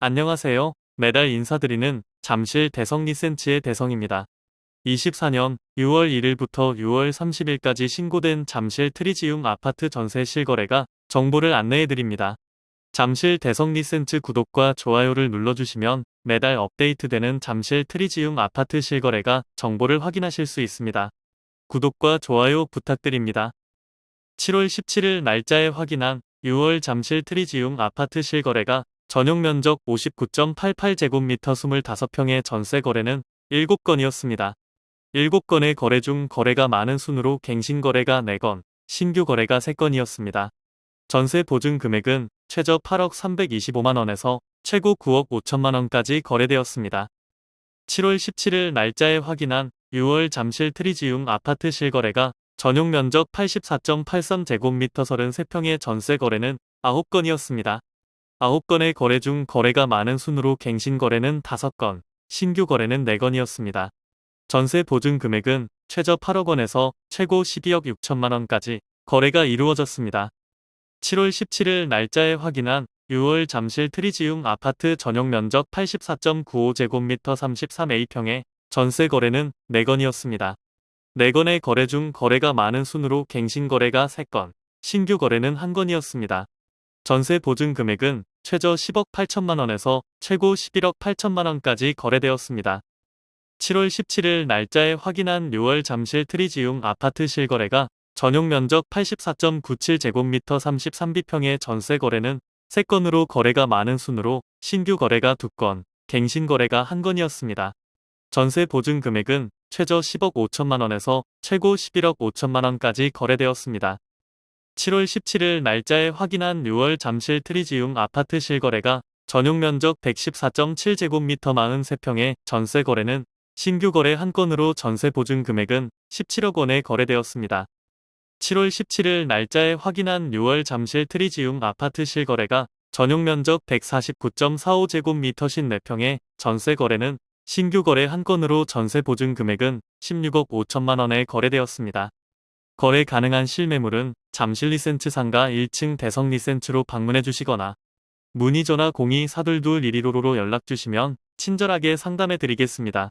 안녕하세요. 매달 인사드리는 잠실 대성 리센츠의 대성입니다. 24년 6월 1일부터 6월 30일까지 신고된 잠실 트리지움 아파트 전세 실거래가 정보를 안내해드립니다. 잠실 대성 리센츠 구독과 좋아요를 눌러주시면 매달 업데이트되는 잠실 트리지움 아파트 실거래가 정보를 확인하실 수 있습니다. 구독과 좋아요 부탁드립니다. 7월 17일 날짜에 확인한 6월 잠실 트리지움 아파트 실거래가 전용 면적 59.88제곱미터 25평의 전세 거래는 7건이었습니다. 7건의 거래 중 거래가 많은 순으로 갱신 거래가 4건, 신규 거래가 3건이었습니다. 전세 보증 금액은 최저 8억 325만원에서 최고 9억 5천만원까지 거래되었습니다. 7월 17일 날짜에 확인한 6월 잠실 트리지움 아파트 실거래가 전용 면적 84.83제곱미터 33평의 전세 거래는 9건이었습니다. 9건의 거래 중 거래가 많은 순으로 갱신 거래는 5건, 신규 거래는 4건이었습니다. 전세 보증 금액은 최저 8억 원에서 최고 12억 6천만 원까지 거래가 이루어졌습니다. 7월 17일 날짜에 확인한 6월 잠실 트리지움 아파트 전용 면적 84.95제곱미터 33A평의 전세 거래는 4건이었습니다. 4건의 거래 중 거래가 많은 순으로 갱신 거래가 3건, 신규 거래는 1건이었습니다. 전세 보증 금액은 최저 10억 8천만 원에서 최고 11억 8천만 원까지 거래되었습니다. 7월 17일 날짜에 확인한 6월 잠실 트리지움 아파트 실거래가 전용 면적 84.97제곱미터 33B평의 전세 거래는 3건으로 거래가 많은 순으로 신규 거래가 2건, 갱신 거래가 1건이었습니다. 전세 보증 금액은 최저 10억 5천만 원에서 최고 11억 5천만 원까지 거래되었습니다. 7월 17일 날짜에 확인한 6월 잠실 트리지움 아파트 실거래가 전용 면적 114.7제곱미터 43평의 전세 거래는 신규 거래 한 건으로 전세 보증 금액은 17억 원에 거래되었습니다. 7월 17일 날짜에 확인한 6월 잠실 트리지움 아파트 실거래가 전용 면적 149.45제곱미터 54평의 전세 거래는 신규 거래 한 건으로 전세 보증 금액은 16억 5천만 원에 거래되었습니다. 거래 가능한 실매물은 잠실 리센츠 상가 1층 대성 리센츠로 방문해 주시거나 문의 전화 02-422-115로 연락 주시면 친절하게 상담해 드리겠습니다.